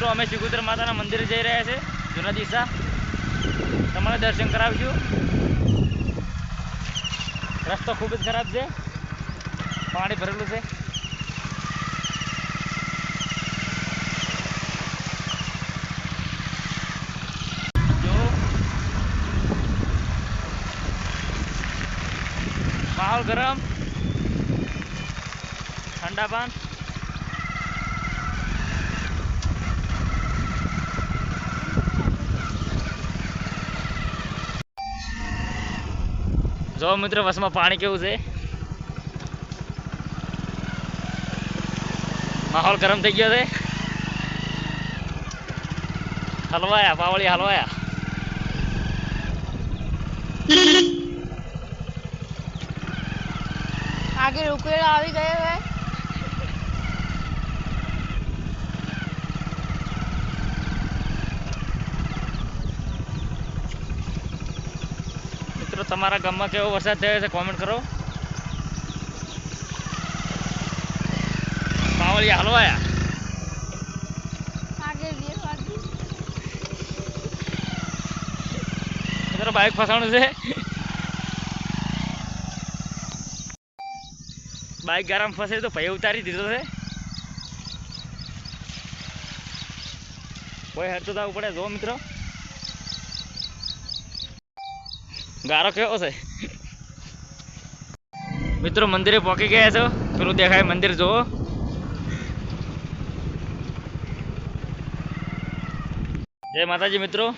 મિત્રો, અમે શિગુતર માતાના મંદિરે જઈ રહ્યા છે, જૂના દિશા. તમારે દર્શન કરાવીશું રસ્તો ખૂબ જ ખરાબ છે. પાણી ભરેલું છે. માહોલ ગરમ. ઠંડા પાન. જો મિત્રો બસમાં પાણી કેવું છે? માહોલ ગરમ થઈ ગયો છે. હલવાયા પાવળી હલવાયા. આગળ ઉકેલ આવી ગયો છે મિત્રો તમારા ગામમાં કેવો વરસાદ થયો છે કોમેન્ટ કરો. પાવળી હલવાયા. મિત્રો બાઇક ફસાણું છે. બાઇક ગરમ ફસે તો ભાઈ ઉતારી દીધો છે. કોઈ હરતું થવું પડે જો મિત્રો. ગારો કેવો છે? મિત્રો, મંદિરે પહોંચી ગયા છો? પેલું દેખાય મંદિર, જુઓ. જય માતાજી મિત્રો.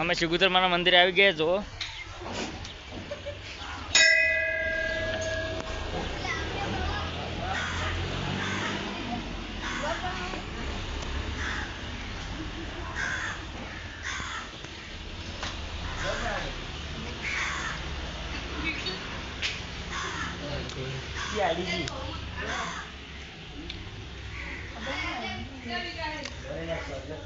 અમે શિગુતરમાના મંદિરે આવી ગયા, જુઓ. dài đi gì? Đây là sợi rất